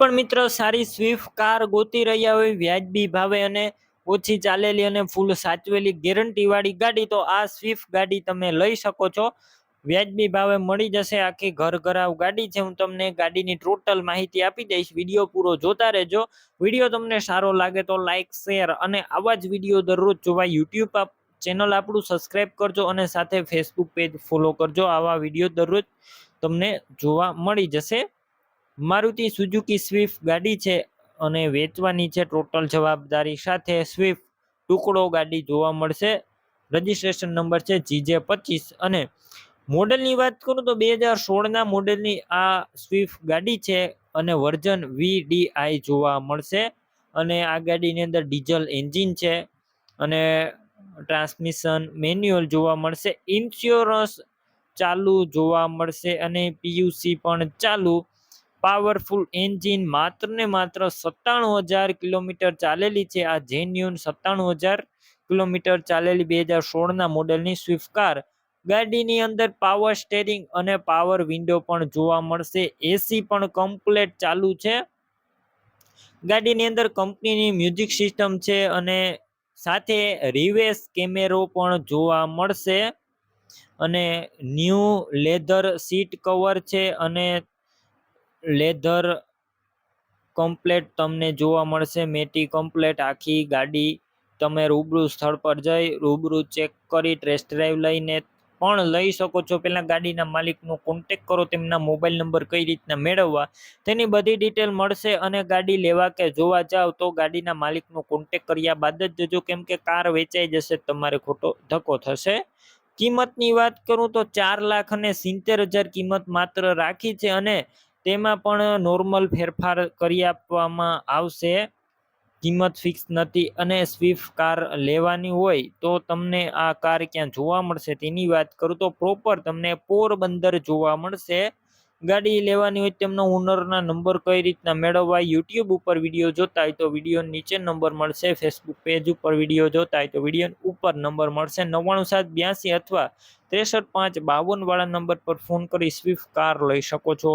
પણ મિત્ર સારી સ્વિફ્ટ કાર ગોતી રહ્યા હોય, વ્યાજબી ભાવે અને ઓછી ચાલેલી અને ફૂલ સાચવેલી ગેરંટીવાળી ગાડી, તો આ સ્વિફ્ટ ગાડી તમે લઈ શકો છો. વ્યાજબી ભાવે મળી જશે આખી ઘર ઘરાવ ગાડી છે. હું તમને ગાડીની ટોટલ માહિતી આપી દઈશ. વીડિયો પૂરો જોતા રહેજો. વીડિયો તમને સારો લાગે તો લાઇક શેર અને આવા જ વીડિયો દરરોજ જોવા યુટ્યુબ ચેનલ આપણું સબસ્ક્રાઈબ કરજો અને સાથે ફેસબુક પેજ ફોલો કરજો. આવા વીડિયો દરરોજ તમને જોવા મળી જશે. મારુતિ સુઝુકી સ્વિફ્ટ ગાડી છે અને વેચવાની છે ટોટલ જવાબદારી સાથે સ્વિફ્ટ ટુકડો ગાડી જોવા મળશે. રજિસ્ટ્રેશન નંબર છે જીજે પચીસ અને મોડલની વાત કરું તો બે હજાર સોળના મોડલની આ સ્વિફ્ટ ગાડી છે અને વર્ઝન વીડીઆઈ જોવા મળશે. અને આ ગાડીની અંદર ડીઝલ એન્જિન છે અને ટ્રાન્સમિશન મેન્યુઅલ જોવા મળશે. ઇન્સ્યોરન્સ ચાલુ જોવા મળશે અને પીયુસી પણ ચાલુ પાવરફુલ એન્જિન માત્ર ને માત્ર સત્તાણું હજાર કિલોમીટર ચાલેલી છે. આ જેન્યુન સત્તાણું હજાર કિલોમીટર ચાલેલી બે હજાર સોળના મોડેલની સ્વિફ્ટ કાર. ગાડીની અંદર પાવર સ્ટેરિંગ અને પાવર વિન્ડો પણ જોવા મળશે. એસી પણ કમ્પ્લેટ ચાલુ છે. ગાડીની અંદર કંપનીની મ્યુઝિક સિસ્ટમ છે અને સાથે રિવેસ કેમેરો પણ જોવા મળશે. અને ન્યૂ લેધર સીટ કવર છે અને લેધર કમ્પ્લેટ તમને જોવા મળશે. મેટી કમ્પ્લેટ, આખી ગાડી તમે રૂબરૂ સ્થળ પર જઈ રૂબરૂ ચેક કરી ટેસ્ટ ડ્રાઈવ લઈને પણ લઈ શકો છો. પહેલાં ગાડીના માલિકનો કોન્ટેક કરો, તેમના મોબાઈલ નંબર કઈ રીતના મેળવવા, તેની બધી ડિટેલ મળશે અને ગાડી લેવા કે જોવા જાઓ તો ગાડીના માલિકનો કોન્ટેક કર્યા બાદ જ જજો કેમ કે કાર વેચાઈ જશે, તમારે ખોટો ધક્કો થશે. કિંમતની વાત કરું તો ચાર લાખ અને સિત્તેર હજાર કિંમત માત્ર રાખી છે અને તેમાં પણ નોર્મલ ફેરફાર કરી આપવામાં આવશે. કિંમત ફિક્સ નથી અને સ્વિફ્ટ કાર લેવાની હોય તો તમને આ કાર ક્યાં જોવા મળશે તેની વાત કરું તો પ્રોપર તમને પોરબંદર જોવા મળશે. ગાડી લેવાની હોય તેમનો ઓનરના નંબર કઈ રીતના મેળવવા યુટ્યુબ ઉપર વીડિયો જોતા હોય તો વીડિયો નીચે નંબર મળશે ફેસબુક પેજ ઉપર વીડિયો જોતા હોય તો વીડિયો ઉપર નંબર મળશે. નવ્વાણું સાત બ્યાસી અથવા ત્રેસઠ પાંચ બાવન વાળા નંબર પર ફોન કરી સ્વિફ્ટ કાર લઈ શકો છો.